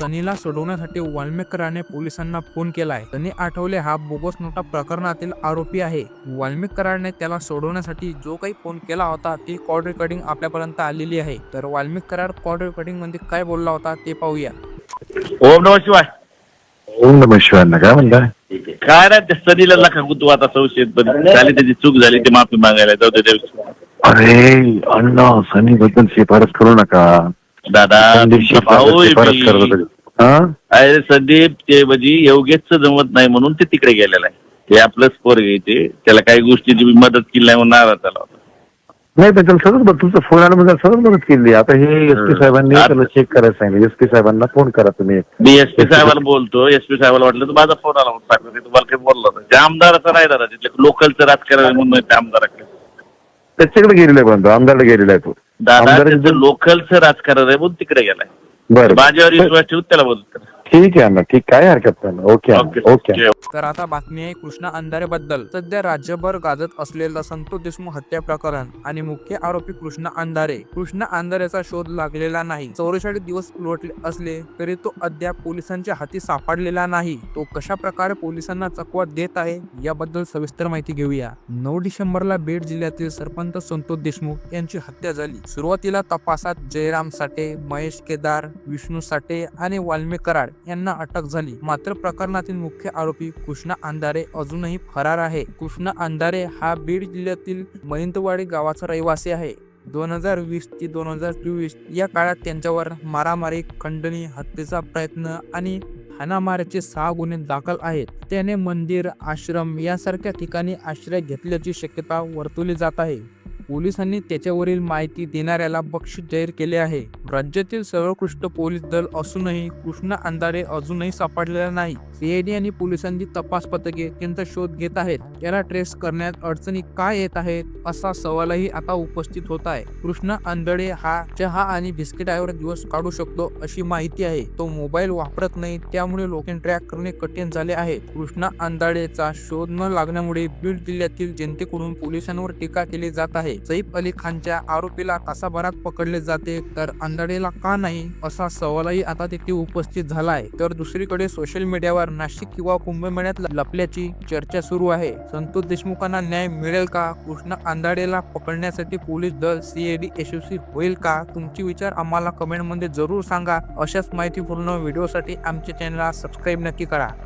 सनीला सोडवण्यासाठी वाल्मिकराने पोलिसांना फोन केलाय. सनी आठवले हा बोगस नोटा प्रकरणातील आरोपी आहे. वाल्मिकराने त्याला सोडवण्यासाठी जो काही फोन केला होता ती कॉल रेकॉर्डिंग आपल्यापर्यंत आलेली आहे. तर वाल्मिक करार कॉल रेकॉर्डिंगमध्ये काय बोलला होता ते पाहूया. ओम नम शिवाय. ओम नम शिवांना काय म्हणता काय नाही त्या सनीला आता संशयित पण झाली त्याची चूक झाली ती माफी मागायला जाऊ दे देव. अरे अण्णा सनी बद्दल शिफारस करू नका. दादा भाऊ शिफारस आहे शिफारस करत मी. होते हा? अरे संदीप ते म्हणजे योगेशच जमत नाही म्हणून ते तिकडे गेलेला आहे. ते आपलं स्पोर घ्यायचे. त्याला काही गोष्टीची मी मदत केली नाही म्हणून नाराज झाला होता. नाही पण त्याला बघ- तुमचा फोन आला म्हणजे सतत मदत केली. आता हे एस पी साहेबांनी आता- त्याला चेक करायला सांगितलं. एस पी साहेबांना फोन करा तुम्ही. मी एस पी साहेबाला बोलतो. एस पी साहेबाला वाटलं तर माझा फोन आला म्हणून सांगतो. ते तुम्हाला काही बोलला होता त्या आमदाराचा नाही दादा. तिथल्या लोकलचं राजकारण म्हणून त्या आमदाराकडे. त्याच्याकडे गेलेला आहे पण तो आमदारकडे गेलेला आहे तो. दादा आमदार त्याचं लोकलचं राजकारण आहे म्हणून तिकडे गेलाय. बरं. माझ्यावर विश्वास ठेवून त्याला बोलत करा. ठीक आहे अण्णा ठीक काय हरकत नाही ओके ओके अण्णा, ओके ओके तर आता बातमी आहे कृष्णा अंधारे बद्दल सध्या राज्यभर गाजत असलेलं संतोष देशमुख हत्या प्रकरण आणि मुख्य आरोपी कृष्णा अंधारे. कृष्णा अंधारेचा शोध लागलेला नाही. चौवेचाळीस दिवस उलटले असले तरी तो अद्याप पोलिसांच्या हाती सापडलेला नाही. तो कशा प्रकारे पोलिसांना चकवा देत आहे याबद्दल सविस्तर माहिती घेऊया. नऊ डिसेंबरला बीड जिल्ह्यातील सरपंच संतोष देशमुख यांची हत्या झाली. सुरुवातीला तपासात जयराम साठे महेश केदार विष्णू साठे आणि वाल्मिक कराड यांना अटक झाली. मात्र प्रकरणातील मुख्य आरोपी कृष्णा अंधारे अजूनही फरार आहे. कृष्णा अंधारे हा बीड जिल्ह्यातील मयंतवाडी गावाचा रहिवासी आहे. दोन हजार वीस ते दोन हजार चोवीस या काळात त्यांच्यावर मारामारी खंडणी हत्येचा प्रयत्न आणि हाणामाऱ्याचे सहा गुन्हे दाखल आहेत. त्याने मंदिर आश्रम यासारख्या ठिकाणी आश्रय घेतल्याची शक्यता वर्तवली जात आहे. पोलिसांनी त्याच्यावरील माहिती देणाऱ्याला बक्षीस जाहीर केले आहे. राज्यातील सर्वोत्कृष्ट पोलीस दल असूनही कृष्णा अंधारे अजूनही सापडलेला नाही. सीआयडी आणि पोलिसांनी तपास पथके त्यांचा शोध घेत आहेत. याला ट्रेस करण्यात अडचणी काय येत आहेत असा सवालही आता उपस्थित होत आहे. कृष्णा अंधळे हा चहा आणि बिस्किटावर दिवस काढू शकतो अशी माहिती आहे. तो मोबाईल वापरत नाही त्यामुळे लोकांनी ट्रॅक करणे कठीण झाले आहे. कृष्णा अंधाळेचा शोध न लागण्यामुळे बीड जिल्ह्यातील जनतेकडून पोलिसांवर टीका केली जात आहे. सईफ अली खानच्या आरोपीला तासाभरात पकडले जाते. तर अंधाडेला का नाही असा सवालही आता तिथे उपस्थित झाला आहे तर दुसरीकडे सोशल मीडियावर नाशिक किंवा कुंभमेळ्यात लपल्याची चर्चा सुरू आहे. संतोष देशमुखांना न्याय मिळेल का? कृष्णा आंधाडेला पकडण्यासाठी पोलीस दल सीएडी यशस्वी होईल का? तुमचे विचार आम्हाला कमेंटमध्ये जरूर सांगा. अशाच माहितीपूर्ण व्हिडिओसाठी आमच्या चॅनलला सबस्क्राईब नक्की करा.